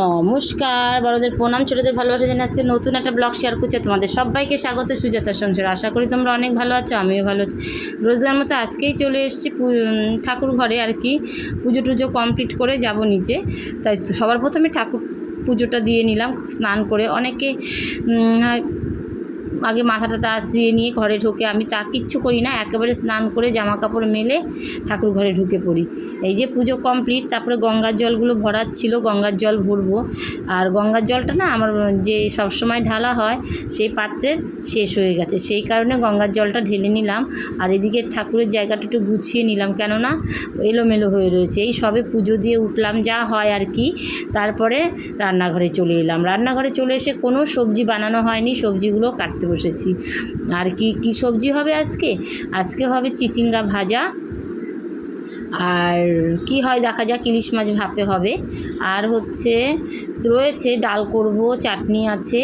নমস্কার, বড়দের প্রণাম, ছোটদের ভালোবাসা জানি আজকে নতুন একটা ব্লগ শেয়ার করছে। তোমাদের সবাইকে স্বাগত সুজাতার সংসার। আশা করি তোমরা অনেক ভালো আছো, আমিও ভালো আছি। রোজগার মতো আজকেই চলে এসেছি ঠাকুর ঘরে আর কি। পুজো টুজো কমপ্লিট করে যাব নিচে তাই সবার প্রথমে ঠাকুর পুজোটা দিয়ে নিলাম, স্নান করে। অনেকে আগে মাথা টাথা আশ্রিয়ে নিয়ে ঘরে ঢোকে আমি তা কিচ্ছু করি না, একেবারে স্নান করে জামা কাপড় মেলে ঠাকুর ঘরে ঢুকে পড়ি। এই যে পুজো কমপ্লিট তারপরে গঙ্গার জলগুলো ভরার ছিল, গঙ্গার জল ভরবো। আর গঙ্গার জলটা না আমার যে সব সময় ঢালা হয়, সেই পাত্রের শেষ হয়ে গেছে। সেই কারণে গঙ্গার জলটা ঢেলে নিলাম আর এদিকে ঠাকুরের জায়গাটা একটু গুছিয়ে নিলাম। কেননা এলোমেলো হয়ে রয়েছে। এই সবে পুজো দিয়ে উঠলাম, যা হয় আর কি। তারপরে রান্নাঘরে চলে এলাম। রান্নাঘরে চলে এসে কোনো সবজি বানানো হয়নি, সবজিগুলো কাটতে বসেছি। আর কি কি সবজি হবে আজকে? আজকে হবে চিচিঙ্গা ভাজা। আর কি হয় দেখা যাক, ইলিশ মাছ ভাপে হবে। আর হচ্ছে, রয়েছে ডাল করব, চাটনি আছে।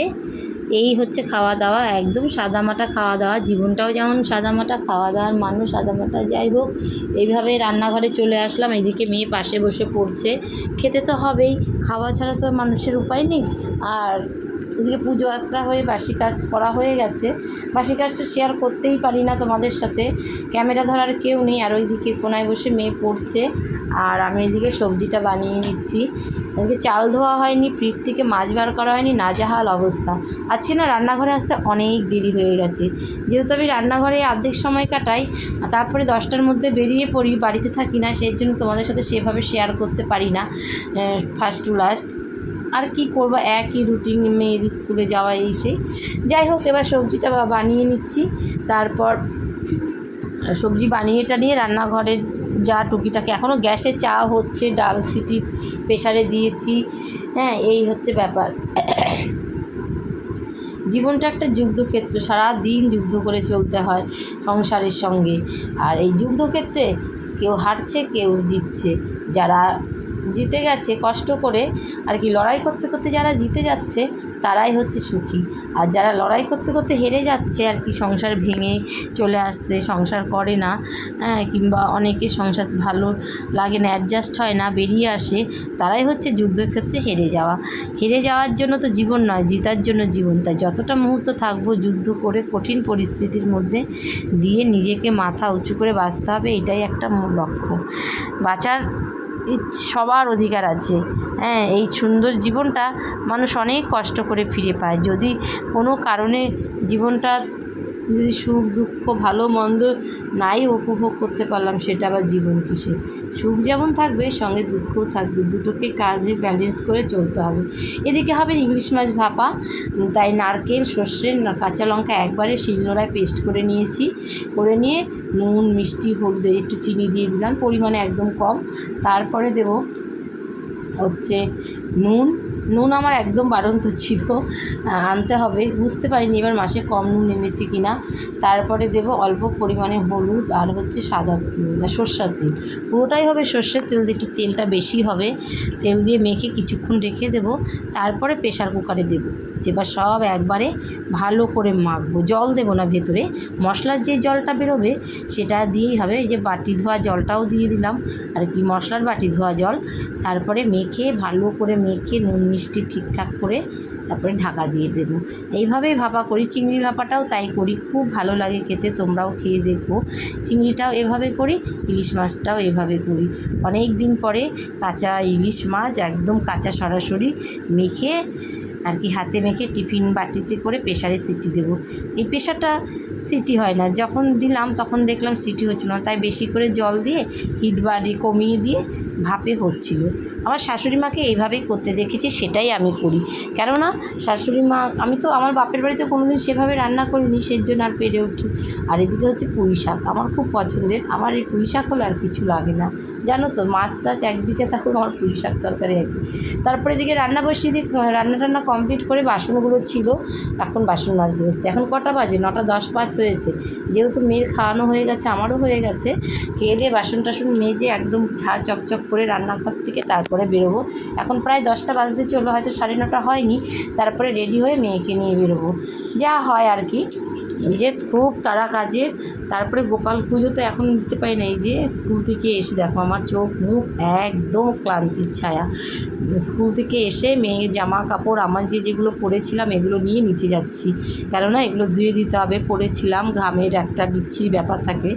এই হচ্ছে খাওয়া দাওয়া, একদম সাদামাটা খাওয়া দাওয়া। জীবনটাও যেমন সাদামাটা, খাওয়া দাওয়ার মানুষ সাদামাটা যাই হোক। এইভাবে রান্নাঘরে চলে আসলাম, এদিকে মেয়ে পাশে বসে পড়ছে। খেতে তো হবেই, খাওয়া ছাড়া তো মানুষের উপায় নেই। আর এদিকে পুজো আশ্রা হয়ে বাসি কাজ করা হয়ে গেছে। বাসি কাজটা শেয়ার করতেই পারি না তোমাদের সাথে। ক্যামেরা ধরার কেউ নেই, আর ওইদিকে কোনায় বসে মেয়ে পড়ছে। আর আমি এদিকে সবজিটা বানিয়ে নিচ্ছি। এদিকে চাল ধোয়া হয়নি ফ্রিজ থেকে মাছ বার করা হয়নি, নাজাহাল অবস্থা। আজকে না রান্নাঘরে আসতে অনেক দেরি হয়ে গেছে। যেহেতু আমি রান্নাঘরে অর্ধেক সময় কাটাই, তারপরে দশটার মধ্যে বেরিয়ে পড়ি, বাড়িতে থাকি না, সেই জন্য তোমাদের সাথে সেভাবে শেয়ার করতে পারি না ফার্স্ট টু লাস্ট আর কি করব? একই রুটিন মেয়ের স্কুলে যাওয়া এই সেই যাই হোক, এবার সবজিটা বানিয়ে নিচ্ছি। তারপর সবজি বানিয়ে টানিয়ে রান্নাঘরে যা টুকিটাকি এখনও গ্যাসে চা হচ্ছে, ডাল সিটি প্রেশারে দিয়েছি। হ্যাঁ এই হচ্ছে ব্যাপার। জীবনটা একটা যুদ্ধক্ষেত্র। সারা দিন যুদ্ধ করে চলতে হয় সংসারের সঙ্গে। আর এই যুদ্ধক্ষেত্রে কেউ হারছে, কেউ জিতছে। যারা জিতে গেছে, কষ্ট করে, আর কি লড়াই করতে করতে যারা জিতে যাচ্ছে, তারাই হচ্ছে সুখী। আর যারা লড়াই করতে করতে হেরে যাচ্ছে, আর কি সংসার ভেঙে চলে আসছে, সংসার করে না হ্যাঁ কিংবা অনেকে সংসার ভালো লাগে না অ্যাডজাস্ট হয় না, বেরিয়ে আসে, তারাই হচ্ছে যুদ্ধক্ষেত্রে হেরে যাওয়া। হেরে যাওয়ার জন্য তো জীবন নয়, জিতার জন্য জীবন। তাই যতটা মুহূর্ত থাকব যুদ্ধ করে কঠিন পরিস্থিতির মধ্যে দিয়ে নিজেকে মাথা উঁচু করে বাঁচতে হবে, এটাই একটা লক্ষ্য। বাঁচার সবার অধিকার আছে। হ্যাঁ এই সুন্দর জীবনটা মানুষ অনেক কষ্ট করে ফিরে পায়। যদি কোনো কারণে জীবনটা যদি সুখ, দুঃখ, ভালো, মন্দ নাই, উপভোগ করতে পারলাম, সেটা আবার জীবন কিসে সুখ যেমন থাকবে, সঙ্গে দুঃখও থাকবে। দুটোকে কাঁধে ব্যালেন্স করে চলতে হবে। এদিকে হবে ইংলিশ মাছ ভাপা। তাই নারকেল, সর্ষে কাঁচা লঙ্কা একবারে শিলনোড়ায় পেস্ট করে নিয়েছি। করে নিয়ে নুন, মিষ্টি, হলুদ একটু চিনি দিয়ে দিলাম। পরিমাণে একদম কম। তারপরে দেব হচ্ছে নুন নুন আমার একদম বাড়ন্ত ছিল আনতে হবে। বুঝতে পারিনি এবার মাসে কম নুন এনেছি কিনা। তারপরে দেব অল্প পরিমাণে হলুদ আর হচ্ছে সাদা উম, সর্ষার তেল। পুরোটাই হবে সর্ষের তেল দিয়ে একটু তেলটা বেশি হবে। তেল দিয়ে মেখে কিছুক্ষণ রেখে দেব। তারপরে প্রেশার কুকারে দেব। এবার সব একবারে ভালো করে মাখবো। জল দেবো না ভেতরে। মশলার যে জলটা বেরোবে সেটা দিয়েই হবে। এই যে বাটি ধোয়া জলটাও দিয়ে দিলাম। আর কি মশলার বাটি ধোয়া জল। তারপরে মেখে ভালো করে মেখে নুন মিষ্টি ঠিকঠাক করে তারপরে ঢাকা দিয়ে দেবো। এইভাবেই ভাপা করি চিংড়ির ভাপাটাও তাই করি, খুব ভালো লাগে খেতে, তোমরাও খেয়ে দেখো। চিংড়িটাও এভাবে করি, ইলিশ মাছটাও এভাবে করি। অনেক দিন পরে কাঁচা ইলিশ মাছ একদম কাঁচা সরাসরি মেখে আর কি হাতে মেখে টিফিন বাটিতে করে প্রেশারে সিটি দেবো। এই প্রেশারটা সিটি হয় না। যখন দিলাম তখন দেখলাম সিটি হচ্ছিল না। তাই বেশি করে জল দিয়ে, হিট বাড়ি কমিয়ে দিয়ে ভাপে হচ্ছিল। আমার শাশুড়ি মাকে এইভাবেই করতে দেখেছি, সেটাই আমি করি। কেননা শাশুড়ি মা, আমি তো আমার বাপের বাড়িতে কোনোদিন সেভাবে রান্না করিনি সেই জন্য আর পেরে উঠি। আর এদিকে হচ্ছে পুঁই শাক। আমার খুব পছন্দের। আমার এই পুঁই শাক হলে আর কিছু লাগে না। জানো তো, মাছ টাছ একদিকে থাকুক, আমার পুঁই শাক তরকারি একদিকে। তারপরে এদিকে রান্না বসিয়ে দিই রান্না টান্না কমপ্লিট করে বাসনগুলো ছিল এখন বাসন মাজতে বসছে। এখন কটা বাজে? নটা দশ পাঁচ হয়েছে। যেহেতু মেয়ের খাওয়ানো হয়ে গেছে, আমারও হয়ে গেছে, খেয়ে দিয়ে বাসন টাসন মেজে একদম ঝা চকচক করে রান্নাঘর থেকে তারপরে বেরোবো। এখন প্রায় দশটা বাজতে চলো হয়তো সাড়ে নটা হয়নি, তারপরে রেডি হয়ে মেয়েকে নিয়ে বেরোবো। যা হয় আর কি। যে খুব তারা কাজের। তারপরে গোপাল পুজো তো এখন দিতে পারি নাই যে স্কুল থেকে এসে দেখো, আমার চোখ মুখ একদম ক্লান্তির ছায়া। স্কুল থেকে এসে মেয়ের জামা কাপড়, আমার যে যেগুলো পরেছিলাম এগুলো নিয়ে নিচে যাচ্ছি। কেননা এগুলো ধুয়ে দিতে হবে, পরেছিলাম, ঘামের একটা বিচ্ছির ব্যাপার থাকে।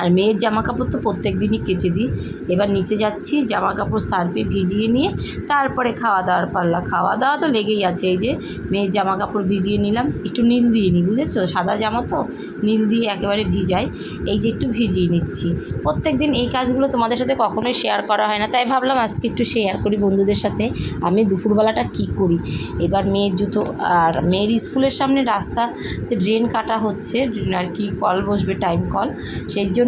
আর মেয়ের জামা কাপড় তো প্রত্যেক দিনই কেচে দিই। এবার নিচে যাচ্ছি জামা কাপড় সার্ফে ভিজিয়ে নিয়ে তারপরে খাওয়া দাওয়ার পাল্লা। খাওয়া দাওয়া তো লেগেই আছে, এই যে মেয়ের জামা কাপড় ভিজিয়ে নিলাম। একটু নীল দিয়ে নিই বুঝেছ? সাদা জামা তো নীল দিয়ে একেবারে ভিজাই। এই যে একটু ভিজিয়ে নিচ্ছি। প্রত্যেক দিন এই কাজগুলো তোমাদের সাথে কখনোই শেয়ার করা হয় না। তাই ভাবলাম আজকে একটু শেয়ার করি বন্ধুদের সাথে, আমি দুপুরবেলাটা কি করি? এবার মেয়ের জুতো আর মেয়ের স্কুলের সামনে রাস্তাতে ড্রেন কাটা হচ্ছে, আর কি কল বসবে টাইম কল সেই জন্য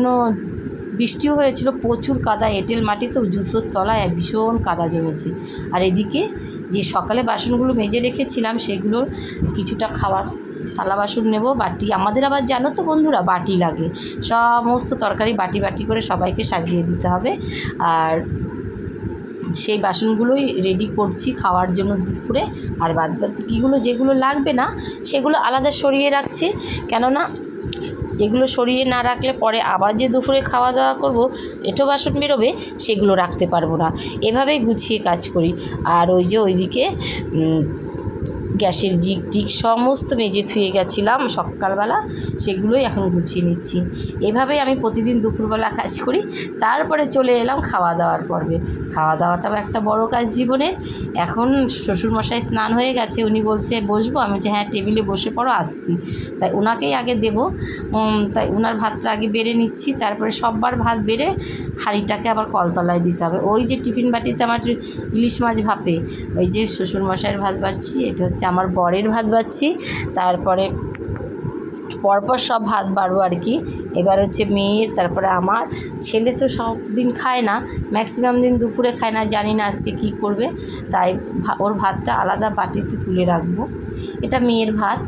বৃষ্টিও হয়েছিল, প্রচুর কাদা, এঁটেল মাটিতেও জুতোর তলায় ভীষণ কাদা জমেছে। আর এদিকে যে সকালে বাসনগুলো মেজে রেখেছিলাম, সেগুলোর কিছুটা খাবার, থালা বাসন নেব, বাটি। আমাদের আবার জানো তো বন্ধুরা, বাটি লাগে। সমস্ত তরকারি বাটি বাটি করে সবাইকে সাজিয়ে দিতে হবে। আর সেই বাসনগুলোই রেডি করছি খাওয়ার জন্য দুপুরে। আর বাদ বাকিগুলো যেগুলো লাগবে না, সেগুলো আলাদা সরিয়ে রাখছি। কেননা এগুলো সরিয়ে না রাখলে পরে আবার যে দুপুরে খাওয়া দাওয়া করব, এঁঠো বাসন বেরোবে, সেগুলো রাখতে পারব না। এভাবেই গুছিয়ে কাজ করি। আর ওই যে ওইদিকে গ্যাসের জিগ টিক সমস্ত মেজে থুয়ে গেছিলাম সকালবেলা, সেগুলোই এখন গুছিয়ে নিচ্ছি। এভাবেই আমি প্রতিদিন দুপুরবেলা কাজ করি, তারপরে চলে এলাম খাওয়া দাওয়ার পর্বে। খাওয়া দাওয়াটাও একটা বড় কাজ জীবনের। এখন শ্বশুরমশাই স্নান হয়ে গেছে, উনি বলছে, বসবো? আমি বলছি হ্যাঁ টেবিলে বসে পড়ো, আসছি। তাই ওনাকেই আগে দেবো। তাই ওনার ভাতটা আগে বেড়ে নিচ্ছি, তারপরে সববার ভাত বেড়ে হাঁড়িটাকে আবার কলতলায় দিতে হবে। ওই যে টিফিন বাটিতে আমার ইলিশ মাছ ভাপে, ওই যে শ্বশুরমশাইয়ের ভাত বাড়ছি এটা হচ্ছে আমার বরের ভাত বাড়ছি, তারপরে পরপর সব ভাত বাড়বো আর কি। এবার হচ্ছে মেয়ের, তারপরে আমার। ছেলে তো সব দিন খায় না ম্যাক্সিমাম দিন দুপুরে খায় না, জানি না আজকে কি করবে। তাই ওর ভাতটা আলাদা বাটিতে তুলে রাখব। এটা মেয়ের ভাত।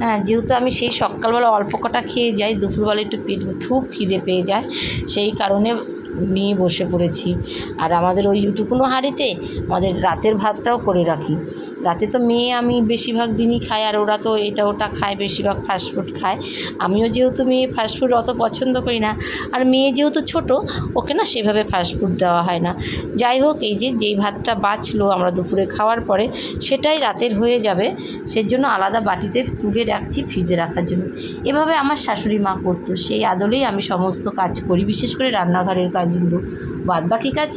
হ্যাঁ যেহেতু আমি সেই সকালবেলা অল্প কটা খেয়ে যাই, দুপুরবেলা একটু পেট খুব খিদে পেয়ে যায়। সেই কারণে নিয়ে বসে পড়েছি। আর আমাদের ওই টুকুনো হাঁড়িতে আমাদের রাতের ভাতটাও করে রাখি। রাতে তো মেয়ে আমি বেশিরভাগ দিনই খাই আর ওরা তো এটা ওটা খায়, বেশিরভাগ ফাস্টফুড খায়। আমিও যেহেতু মেয়ে ফাস্টফুড অত পছন্দ করি না। আর মেয়ে যেহেতু ছোট, ওকে না সেভাবে ফাস্টফুড দেওয়া হয় না। যাই হোক, এই যে যেই ভাতটা বাঁচলো আমরা দুপুরে খাওয়ার পরে, সেটাই রাতের হয়ে যাবে। সেজন্য আলাদা বাটিতে তুলে রাখছি ফ্রিজে রাখার জন্য। এভাবে আমার শাশুড়ি মা করতো, সেই আদলেই আমি সমস্ত কাজ করি, বিশেষ করে রান্নাঘরের কাজগুলো। বাদ বাকি কাজ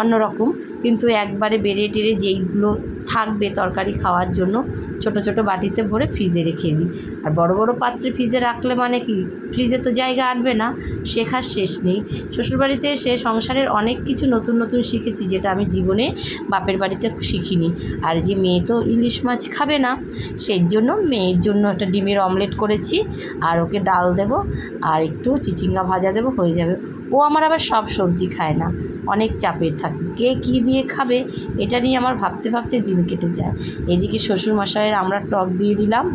অন্যরকম, কিন্তু একবারে বেড়ে টেড়ে যেইগুলো থাকবে তরকারি খাওয়ার জন্য, ছোট ছোট বাটিতে ভরে ফ্রিজে রেখে দিই। আর বড় বড় পাত্রে ফ্রিজে রাখলে মানে কি ফ্রিজে তো জায়গা আটবে না, শেখার শেষ নেই। শ্বশুরবাড়িতে এসে সংসারের অনেক কিছু নতুন নতুন শিখেছি, যেটা আমি জীবনে বাপের বাড়িতে শিখিনি। আর যে মেয়ে তো ইলিশ মাছ খাবে না, সেই জন্য মেয়ের জন্য একটা ডিমের অমলেট করেছি, আর ওকে ডাল দেব, আর একটু চিচিঙ্গা ভাজা দেবো, হয়ে যাবে। ও আমার আবার সব সবজি খায় না। অনেক চাপের থাকে। কে কী দিয়ে খাবে, এটা নিয়ে আমার ভাবতে ভাবতে দিন কেটে যায়। এদিকে শ্বশুরমশাইয়ের আমরা টক দিয়ে দিলাম।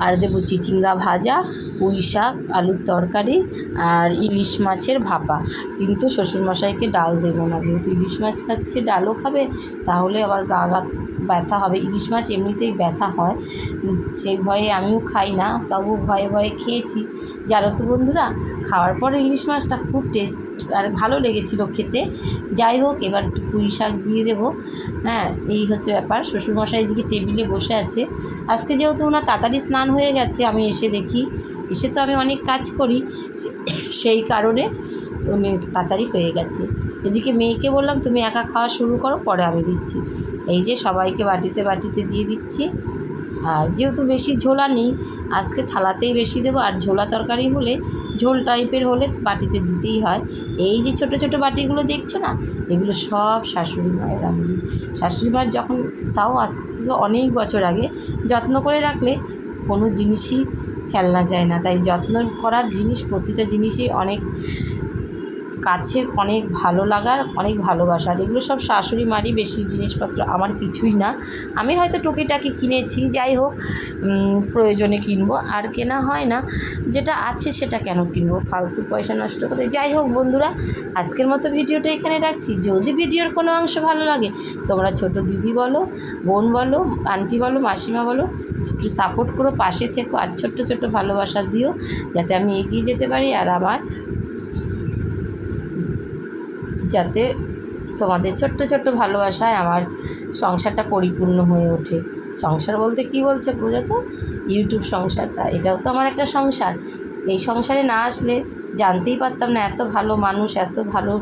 আর দেবো চিচিঙ্গা ভাজা, পুঁই শাক, আলুর তরকারি আর ইলিশ মাছের ভাপা। কিন্তু শ্বশুরমশাইকে ডাল দেবো না। যেহেতু ইলিশ মাছ খাচ্ছে, ডালও খাবে, তাহলে আবার গা গা ব্যথা হবে, ইলিশ মাছ এমনিতেই ব্যথা হয়। সেই ভয়ে আমিও খাই না, তবু ভয়ে ভয়ে খেয়েছি। জানো তো বন্ধুরা, খাওয়ার পরে ইলিশ মাছটা খুব টেস্ট আর ভালো লেগেছিল খেতে। যাই হোক, এবার পুঁই শাক দিয়ে দেবো। হ্যাঁ এই হচ্ছে ব্যাপার, শ্বশুরমশাই এদিকে টেবিলে বসে আছে। আজকে যেহেতু ওনার তাড়াতাড়ি স্নান হয়ে গেছে, আমি এসে দেখি, এসে তো আমি অনেক কাজ করি, সেই কারণে উনি তাড়াতাড়ি হয়ে গেছে। এদিকে মেয়েকে বললাম, তুমি একা খাওয়া শুরু করো, পরে আমি দিচ্ছি। এই যে সবাইকে বাটিতে বাটিতে দিয়ে দিচ্ছি। আর যেহেতু বেশি ঝোলা নেই, আজকে থালাতেই বেশি দেবো। আর ঝোলা তরকারি হলে, ঝোল টাইপের হলে বাটিতে দিতেই হয়। এই যে ছোট ছোট বাটিগুলো দেখছ না, এগুলো সব শাশুড়ি মায়ের রান্না। শাশুড়ি মায়ের যখন তাও আজ অনেক বছর আগে যত্ন করে রাখলে কোনো জিনিসই ফেলনা যায় না। তাই যত্ন করার জিনিস, প্রতিটা জিনিসই অনেক কাছে অনেক ভালো লাগার, অনেক ভালোবাসা এগুলো সব শাশুড়ি মারই বেশি জিনিসপত্র, আমার কিছুই না। আমি হয়তো টুকিটাকি কিনেছি, যাই হোক প্রয়োজনে কিনবো। আর কেনা হয় না, যেটা আছে সেটা কেন কিনবো? ফালতু পয়সা নষ্ট করে। যাই হোক বন্ধুরা, আজকের মতো ভিডিওটা এখানে রাখছি। যদি ভিডিওর কোনো অংশ ভালো লাগে, তোমরা ছোট দিদি বলো, বোন বলো, আন্টি বলো, মাসিমা বলো, একটু সাপোর্ট করো, পাশে থেকো, আর ছোট্ট ছোট্ট ভালোবাসা দিও, যাতে আমি এগিয়ে যেতে পারি, আর আমার যাতে তোমাদের ছোট্ট ছোট্ট ভালোবাসায় আমার সংসারটা পরিপূর্ণ হয়ে ওঠে। সংসার বলতে কি বলছে বোঝো তো ইউটিউব সংসারটা, এটাও তো আমার একটা সংসার। এই সংসারে না আসলে জানতেই পারতাম না, এত ভালো মানুষ, এত ভালো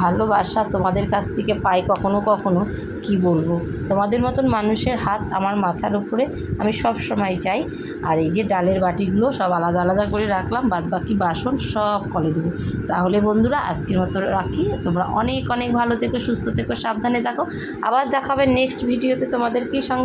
ভালোবাসা তোমাদের কাছ থেকে পাই কখনো কখনো, কি বলব? তোমাদের মতন মানুষের হাত আমার মাথার উপরে, আমি সব সময় চাই। আর এই যে ডালের বাটিগুলো সব আলাদা আলাদা করে রাখলাম বাদ বাকি বাসন সব কলে দেবো। তাহলে বন্ধুরা, আজকের মতো রাখি। তোমরা অনেক অনেক ভালো থেকো, সুস্থ থেকো, সাবধানে থাকো। আবার দেখাবে নেক্সট ভিডিওতে তোমাদেরকে সঙ্গে।